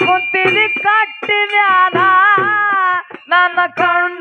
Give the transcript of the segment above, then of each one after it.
ಕುಂತೀನಿ ಕಟ್ಟಿ ಮ್ಯಾಲ ನನ್ನ ಕಣ್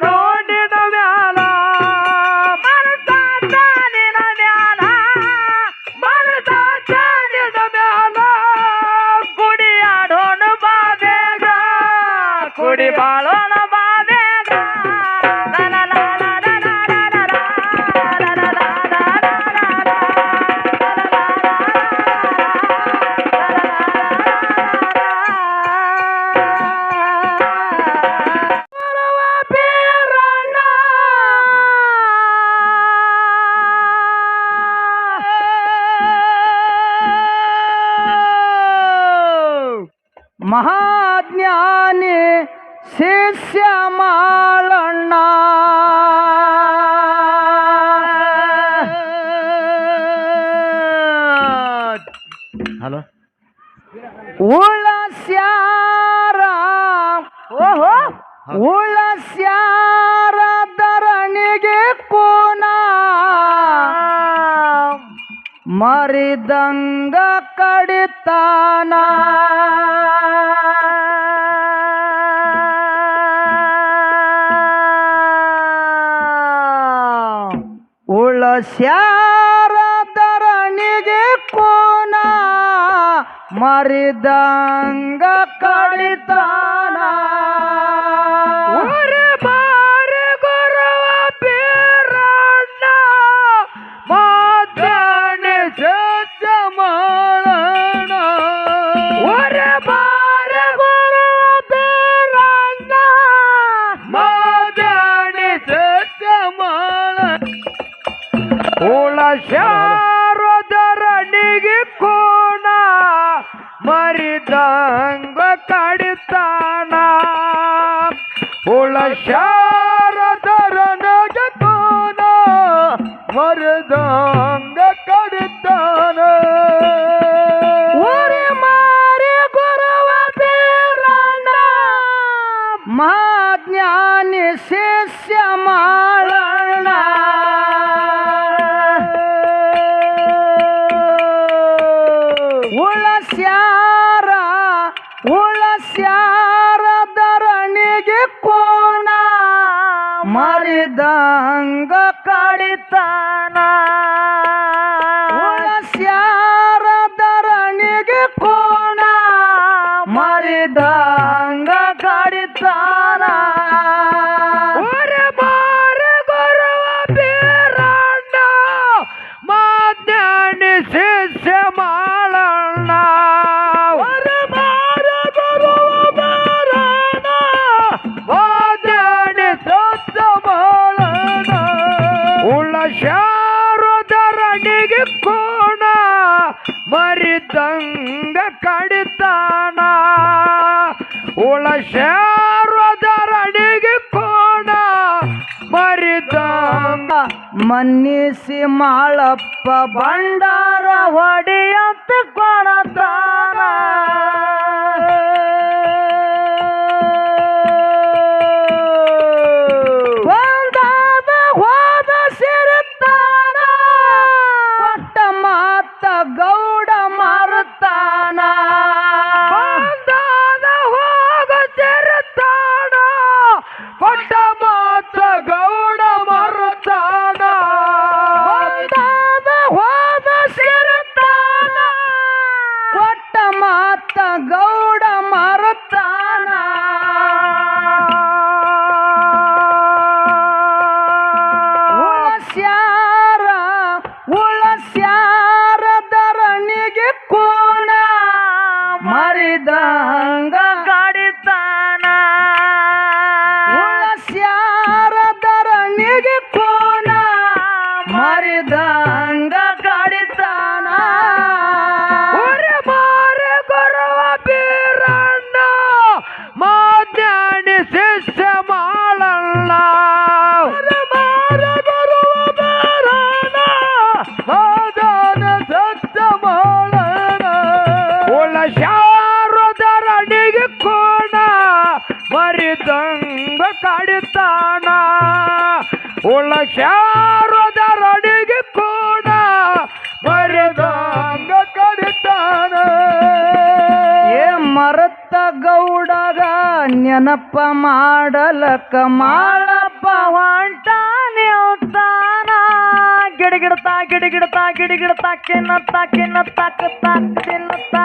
ಮಹಾಜ್ಞಾನಿ ಶಿಷ್ಯ ಮಾಳಣ್ಣ ಹಲೋ. ಉಳಸ್ಯಾರ ಓಹೋ ಉಳಸ್ಯಾರ ಧರಣಿಗೆ ಕೋನ. ಮರಿದಂಗ ಕಡಿತಾನ. ಕಡೆಗೆ ಕೋನ ಮರಿದಂಗ ಕಡಿತಾನ. வரதாங்க கடுத்தான ಕೋಣ ಮರಿದಂಗ ಕಡಿತಾನ ಉಳ ಶಾರದರಡಿಗೆ ಕೋಣ ಮರಿದಂಗ. ಮನ್ನಿಸಿ ಮಾಳಪ್ಪ ಭಂಡಾರ ಹೊಡೆ ಉಳ್ಳ ಶಾರದ ಅಡಿಗೆ ಕೂಡ ಮರೆದಂಗ ಕರಿತಾನ. ಏ ಮರತ್ತ ಗೌಡಗ ನೆನಪ ಮಾಡಲಕ ಮಾಡಪ್ಪ ಹೊಂಟ ಗಿಡಗಿಡತಾ ಗಿಡಗಿಡತಾ ಗಿಡಗಿಡತಾ ಕೆನ್ನ ತಾಕಿನ್ನ ತಾಕ ತಾ ತಿನ್ನ ತಾ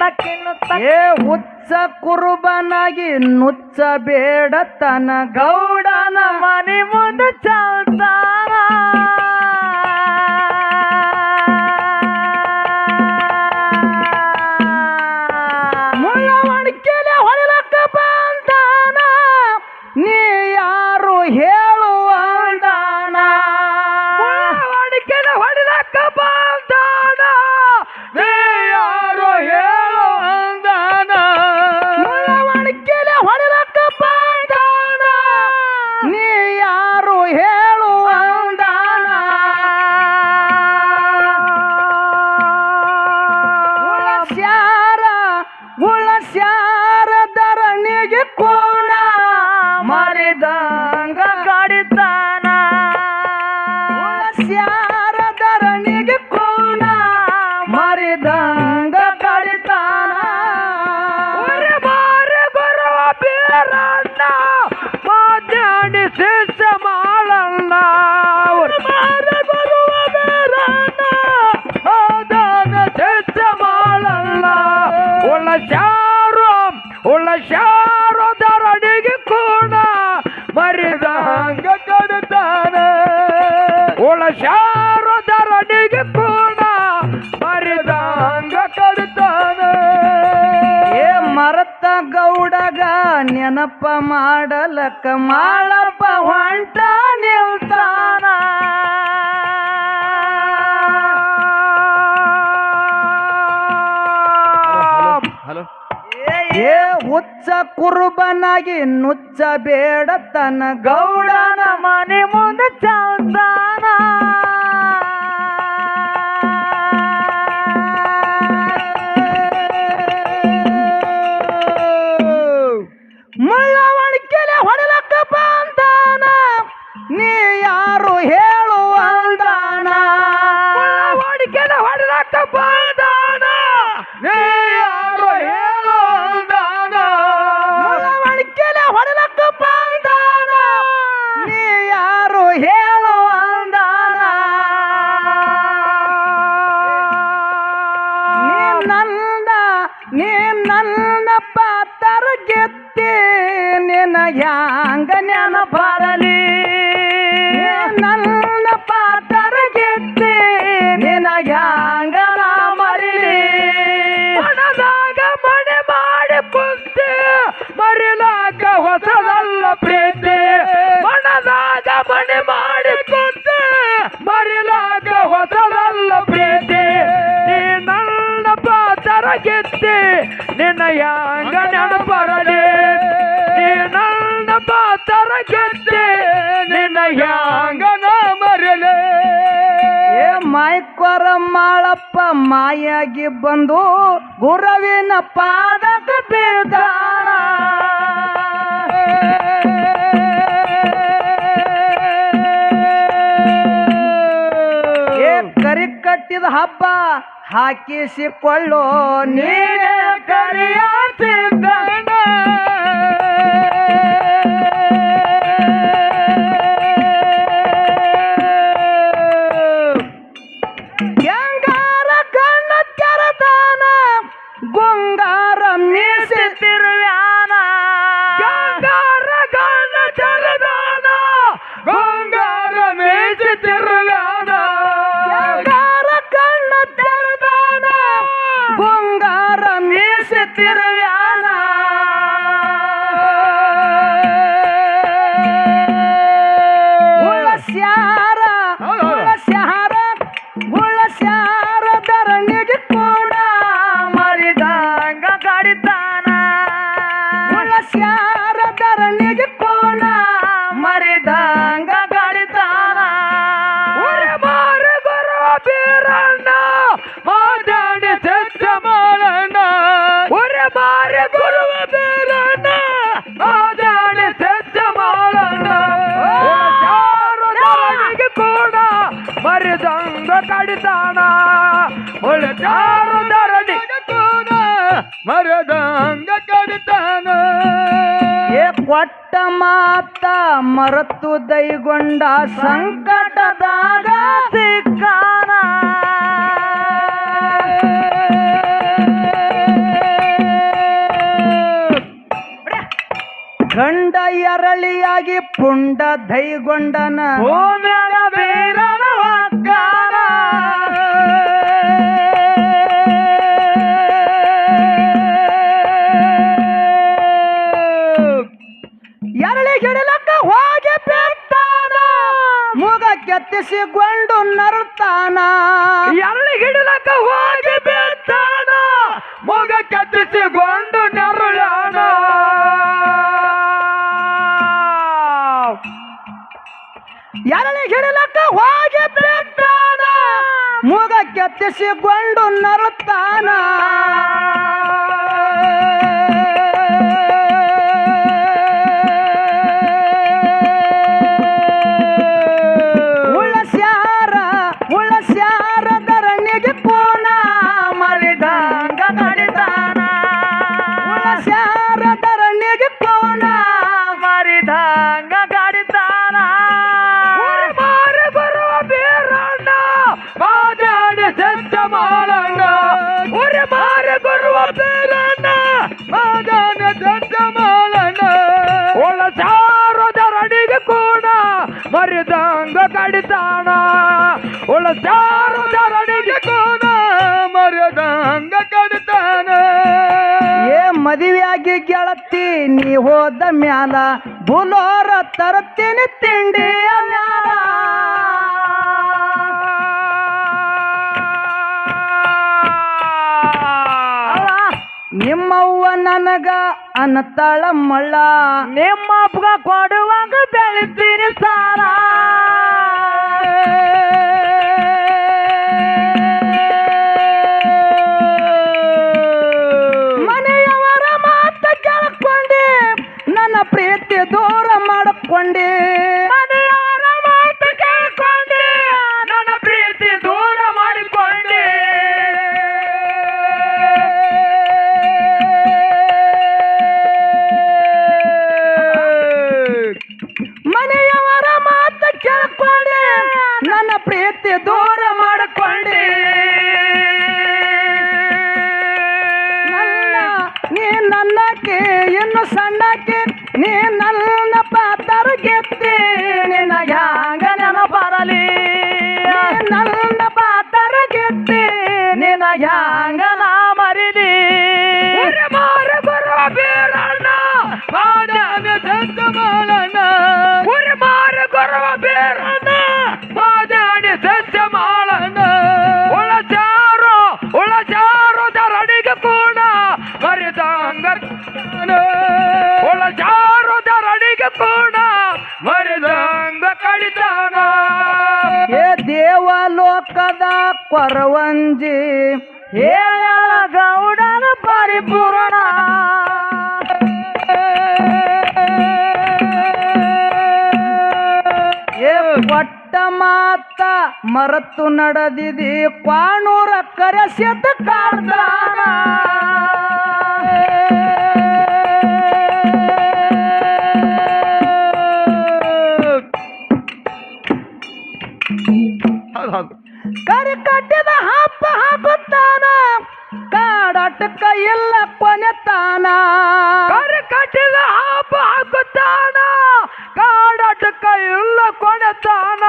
ತಾಕಿನ್ನ ತಾ ಏ ಹುಚ್ಚ ಕುರುಬನಾಗಿ ನುಚ್ಚ ಬೇಡತನ ಗೌಡನ ಮನೆ ಮುಂದೆ ಚಾಲ್ತಾನ ಮುಳ್ಳವಣಿಕೆಲೆ ಬಂದಾನ. ನೀ ಯಾರು ಹೇಳುವಂದಾನ ಉಳ್ಳ ಶಾರು ದರಡಿಗೆ ಕೂಡ ಮರಿದಂಗ ಕಡಿತಾನ ಉಳ್ಳ ಶಾರು ದರಡಿಗೆ ಕೂಡ ಮರಿದಂಗ ಕಡಿತಾನ ಏ ಮರತ ಗೌಡಗ ನೆನಪ ಮಾಡಲಕ್ಕ ಮಾಳಪ್ಪ ಹೊಂಟ ನಿಲ್ತಾನ. ಹಲೋ ಏ ಕುರುಬನಾಗಿ ನುಚ್ಚ ತನ್ನ ಗೌಡನ ಮನೆ ಮುಂದೆ ಚಾಲ್ತಾನ ನಿನ ಹ್ಯಾಂಗ ನೆನಪರಲಿ ನನ್ನ ಪಾತರ ಗೆತ್ತಿ ನಿನ ಹ್ಯಾಂಗ ನಾ ಮರಿಲಿ. ಮನದಾಗ ಮನೆ ಮಾಡಿ ಕುಂತೆ. ಮರಿಲಾಕ ಹೊಸದಲ್ಲ ಪ್ರೀತಿ. ಮನದಾಗ ಮನೆ ಮಾಡಿ ಕುಂತೆ. ಮರಿಲಾಕ ಹೊಸದಲ್ಲ ಪ್ರೀತಿ. ನೀ ನನ್ನ ಪಾತರ ಗೆದ್ದೆ. ನಿನ್ನ ಯಾಂಗ ಮಾಯಾಗಿ ಬಂದು ಗುರವಿನ ಪಾದಕ ಏ ಕರಿ ಕಟ್ಟಿದ ಹಬ್ಬ ಹಾಕಿಸಿಕೊಳ್ಳೋ ನೀನೇ ಕರಿಯ se tiene de ala. ಒಳ್ಳೆ ಚಾರು ಮರದಂಗ ಕಡಿತಾನ ಏ ಕೊಟ್ಟ ಮಾತ ಮರತು ದೈಗೊಂಡ ಸಂಕಟದಾಗ ಸಿಕ್ಕಾನ? ಗಂಡ ಎರಳಿಯಾಗಿ ಪುಂಡ ದೈಗೊಂಡನ. ಭೂಮ್ಯಾಗ ಬೀರನ ಮುಗ ಕೆತ್ತಿಸಿಕೊಂಡು ನರುತ್ತಾನ ಎಲ್ಲಿ ಹಿಡಿಲಕ್ಕ ಹೋಗಿ ಬೀಳ್ತಾನ? ಮೊಗ ಕತ್ತಿಸಿಕೊಂಡು ನರುಳಾನ ಎರಳಿ ಹಿಡಿಲಕ್ಕ ಹೋಗಿ ಬೀಳ್ತಾನ? ಮುಗ ಕೆತ್ತಿಸಿಕೊಂಡು ನರುತ್ತಾನ ಮಾಡಣ್ಣ ಉರಿ ಮಾರ ಬರುವ ಬೀರಣ್ಣ ಮಾದಾಡಿ ಸತ್ಯ ಮಾಡಣ್ಣ ಒಳ ಸಾರದರಡಿಗೆ ಕೂಡ ಮರಿದಂಗ ಕಡಿತಾನ ಒಳ ಸಾರದರಡಿಗೆ ಕೂಡ ಮರಿದಂಗ ಕಡಿತಾನ ಏ ಮದುವೆಯಾಗಿ ಗೆಳತಿ, ನೀ ಹೋದ ಮ್ಯಾಲ ಬುಲೋರ ತರುತ್ತೇನೆ ತಿಂಡಿಯ ಮ್ಯಾಲ. ನನಗ ಅನತಳ ಮಳ್ಳ ನಿಮ್ಮ ಅಪ್ಪಗ ಪಾತರ ಕೊರವಂಜಿ ಹೇಳ ಗೌಡನ ಪರಿಪೂರ್ಣ. ಏ ಕೊಟ್ಟ ಮಾತ ಮರತು ನಡೆದಿದಿ ಕ್ವಾಣೂರ ಕರೆಸಿದ ಕಾರ್ದಾನ ಕಾಡಾಟಕ್ಕ ಇಲ್ಲ ಕೊನೆತಾನ ಕರೆ ಕಟ್ಟಿದ ಹಾಪ ಹಾಕುತ್ತಾನ. ಕಾಡಾಟಕ್ಕ ಇಲ್ಲ ಕೊನೆತಾನ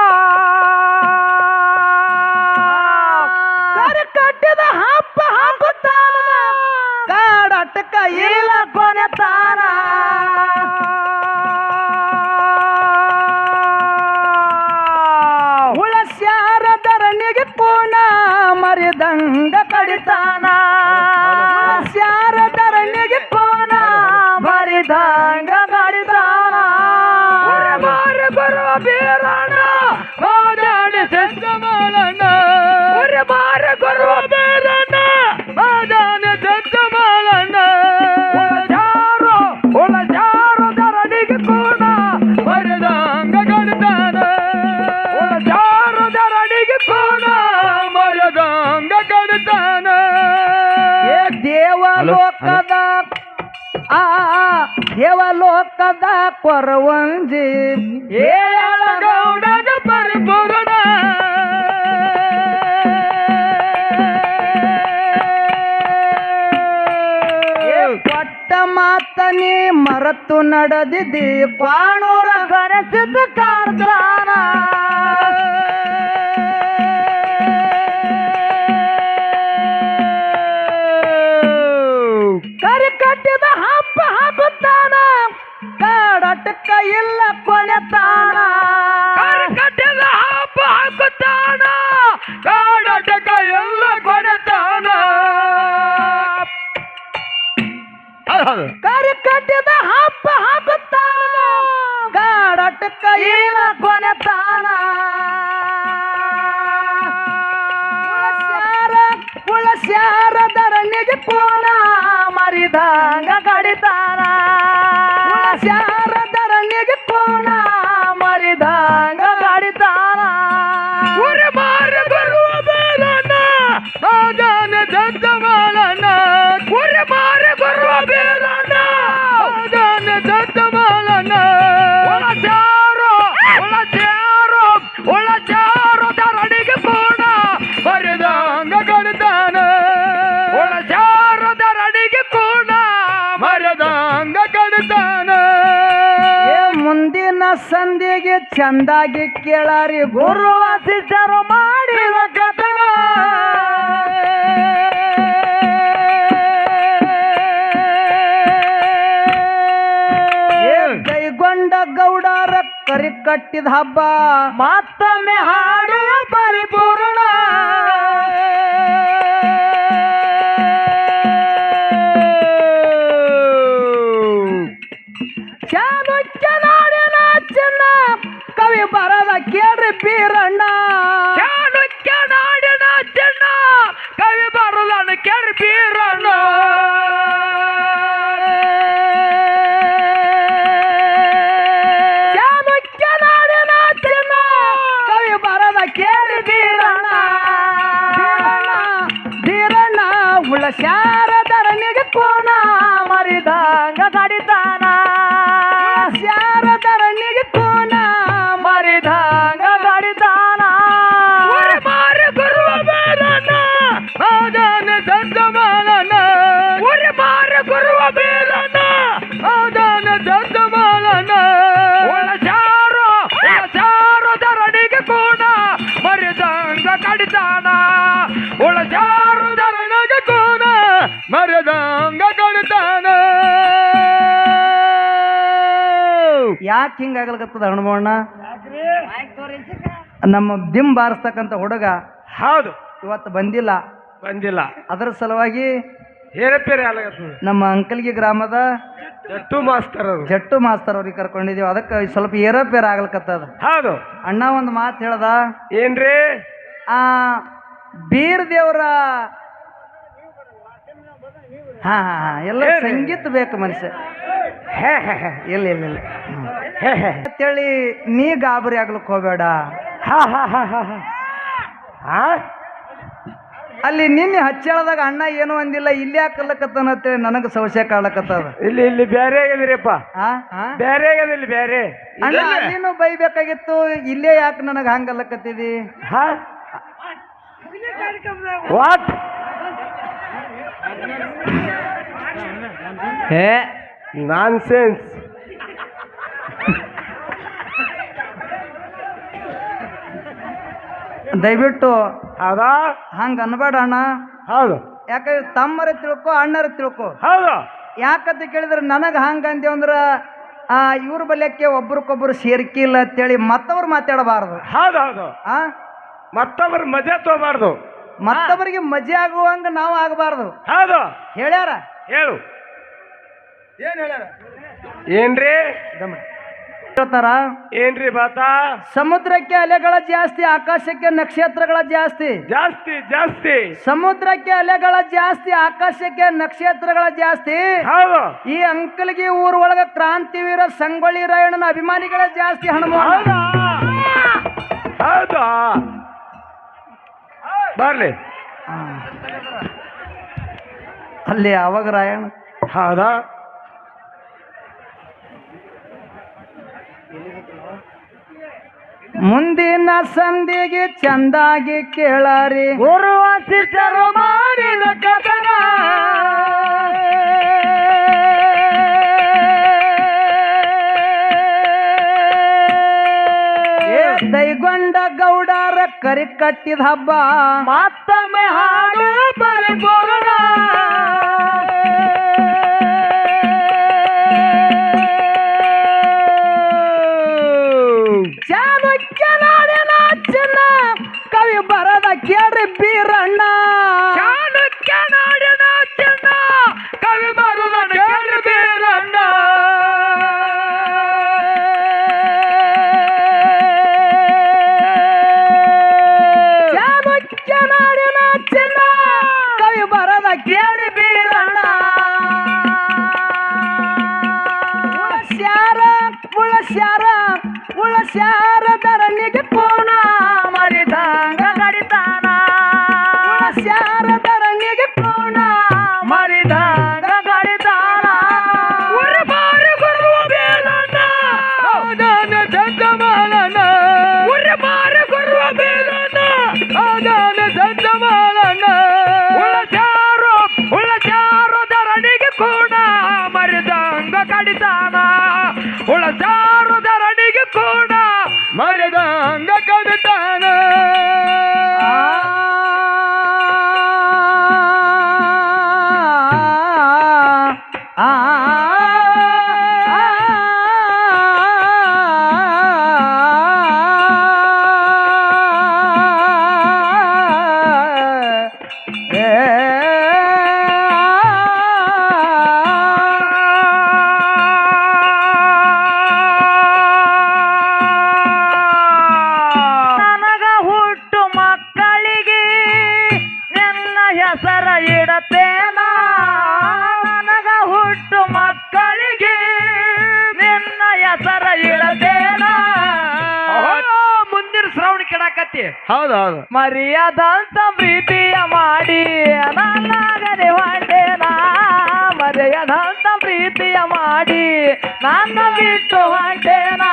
ಕರಿ ಕಟ್ಟಿದ ಹಾಪ ಹಾಕುತ್ತಾನ. ಕಾಡಾಟಕ್ಕ ಇಲ್ಲ ದೇವಲೋಕದ ಕೊರವಂಜಿ. ಏಳಗೌಡದ ಪರಿಪೂರ್ಣ. ಪಟ್ಟ ಕೊಟ್ಟ ಮಾತನಿ ಮರತು ನಡೆದಿದ್ದಿ ಪಾಣೂರ ಕರೆಸಿದ ಕಾರ್ದಾನ ಹಾಕುತ್ತಾನ ಕಾಡಟಕ ಎಲ್ಲ ಕೊಡತಾನ ಕರಿ ಕಟ್ಟಿದ ಹಬ್ಬ ಹಾಕುತ್ತಾನ ಕಾಡಟಕ್ಕ ಇಲ್ಲ ಚಂದಾಗಿ ಕೇಳಾರಿ ಗುರು ಶಿಷ್ಯರು ಮಾಡಿದ ಕಥನ. ಕೈಗೊಂಡ ಗೌಡರ ಕರಿ ಕಟ್ಟಿದ ಹಬ್ಬ ಮತ್ತೊಮ್ಮೆ ಹಾಡು ಪರಿಪೂರ್ಣ. ಚಾಲುಕ್ಯ ನಾಡಿನ ಚಿನ್ನ. ಕವಿ ಬರದ ಕೇಳ್ರಿ ಬೀರಣ್ಣ. ಯಾಕೆ ಹಿಂಗಾಗಲ್ಕತ್ತದ ಹಣಮಣ್ಣ ನಮ್ಮ ದಿಮ್ ಬಾರಿಸ್ತಕ್ಕಂಥ ಹುಡುಗ. ಹೌದು. ಇವತ್ತು ಬಂದಿಲ್ಲ. ಬಂದಿಲ್ಲ. ಅದರ ಸಲುವಾಗಿ ಹೇರಪೇರೆ ನಮ್ಮ ಅಂಕಲ್ಗಿ ಗ್ರಾಮದ ಜಟ್ಟು ಮಾಸ್ತರ್ ಅವರು. ಜಟ್ಟು ಮಾಸ್ತರ್ ಅವ್ರಿಗೆ ಕರ್ಕೊಂಡಿದೀವಿ ಅದಕ್ಕೆ ಸ್ವಲ್ಪ ಏರೋಪೇರ್ ಆಗ್ಲಕತ್ತದ. ಹೌದು. ಅಣ್ಣ ಒಂದು ಮಾತು ಹೇಳ್ದ? ಏನ್ರಿ? ಆ ಬೀರ್ ದೇವರ ಹಾ ಹಾ ಹಾ. ಎಲ್ಲ ಸಂಗೀತ ಬೇಕು ಮನುಷ್ಯ. ಹೇ ಹೇ ಹೇ. ಇಲ್ಲ ಇಲ್ಲ ಇಲ್ಲ. ಅಂತೇಳಿ ನೀ ಗಾಬರಿ ಆಗ್ಲಿಕ್ಕೆ ಹೋಗಬೇಡ. ಹಾ ಹಾ ಹಾ ಹಾ ಅಲ್ಲಿ ನಿನ್ನೆ ಹಚ್ಚಳದಾಗ ಅಣ್ಣ ಏನು ಅಂದಿಲ್ಲ ಇಲ್ಲಿ ಯಾಕೆ ಕಲ್ಲಕತ್ತಾನ ಅಂತೇಳಿ ನನಗೆ ಸಂಶಯ ಕಾಡ್ಲಕತ್ತದ ಇಲ್ಲಿ ಇಲ್ಲಿ ಬೇರೆ ಆಗಿದ್ರಿಪ್ಪ ಬೇರೆ ಆಗ್ಯದ ಇಲ್ಲಿ ಬೇರೆ ಅಣ್ಣ ನೀನು ಬೈಬೇಕಾಗಿತ್ತು ಇಲ್ಲೇ ಯಾಕೆ ನನಗೆ ಹಂಗಲ್ಲಕತ್ತಿದಿ ಹಾ? ವಾಟ್ ಹೇ ನಾನ್ ಸೆನ್ಸ್ ದಯವಿಟ್ಟು ಹೌದಾ? ಹಂಗ ಅನ್ಬೇಡ ಅಣ್ಣ ಹೌದು. ಯಾಕಂದ್ರೆ ತಮ್ಮರ ತಿಳ್ಕೊ ಅಣ್ಣರ ತಿಳ್ಕೊ? ಹೌದು. ಯಾಕಂತ ಕೇಳಿದ್ರೆ ನನಗೆ ಹಂಗ ಅಂದೇವ್ ಅಂದ್ರ ಆ ಇವ್ರ ಬಲ್ಯಕ್ಕೆ ಒಬ್ರಿಗೊಬ್ರು ಸೇರ್ಕಿಲ್ಲ ಅಂತೇಳಿ ಮತ್ತವ್ರು ಮಾತಾಡಬಾರ್ದು. ಹೌದು ಹೌದು ಆ? ಮತ್ತೊಬ್ಬರು ಮಜಾ ತಗೋಬಾರ್ದು. ಮತ್ತೊಬ್ಬರಿಗೆ ಮಜೆ ಆಗುವಂಗ ನಾವು ಆಗಬಾರ್ದು. ಹೌದು. ಹೇಳ್ಯಾರ? ಹೇಳು. ಏನ್ ಹೇಳ್ಯಾರ? ಏನ್ರಿ? ಗಮನ. ಹೇಳ್ತಾರ? ಏನ್ರಿ ಬಾತ? ಸಮುದ್ರಕ್ಕೆ ಅಲೆಗಳ ಜಾಸ್ತಿ ಆಕಾಶಕ್ಕೆ ನಕ್ಷತ್ರಗಳ ಜಾಸ್ತಿ. ಜಾಸ್ತಿ ಜಾಸ್ತಿ. ಸಮುದ್ರಕ್ಕೆ ಅಲೆಗಳ ಜಾಸ್ತಿ ಆಕಾಶಕ್ಕೆ ನಕ್ಷತ್ರಗಳ ಜಾಸ್ತಿ. ಈ ಅಂಕಲ್ಗೆ ಊರ್ ಒಳಗ ಕ್ರಾಂತಿವೀರ ಸಂಗೊಳ್ಳಿ ರಾಯಣ್ಣನ ಅಭಿಮಾನಿಗಳ ಜಾಸ್ತಿ ಹಣ ಹೌದಾ? ಬರ್ಲಿ. ಅಲ್ಲಿ ಅವಾಗ ರಾಯಣ್ಣ. ಹೌದಾ? ಮುಂದಿನ ಸಂದಿಗೆ ಚಂದಾಗಿ ಕೇಳರಿ. ಗುರುವ ಶಿಷ್ಯರು ಮಾಡಿದ ಕದನ ದೈಗೊಂಡ ಗೌಡರ ಕರಿ ಕಟ್ಟಿದ ಹಬ್ಬ. ಮತ್ತೊಮ್ಮೆ ಹಾಡು ಬರೋಣ చేద్దామా ಹೌದೌದು. ಮರಿಯದಂತ ಪ್ರೀತಿಯ ಮಾಡಿ ನನ್ನಾಗಲಿ ಹೊಂಟೇನಾ ಮರೆಯದಂತ ಪ್ರೀತಿಯ ಮಾಡಿ ನನ್ನ ಬಿಟ್ಟು ಹೊಂಟೇನಾ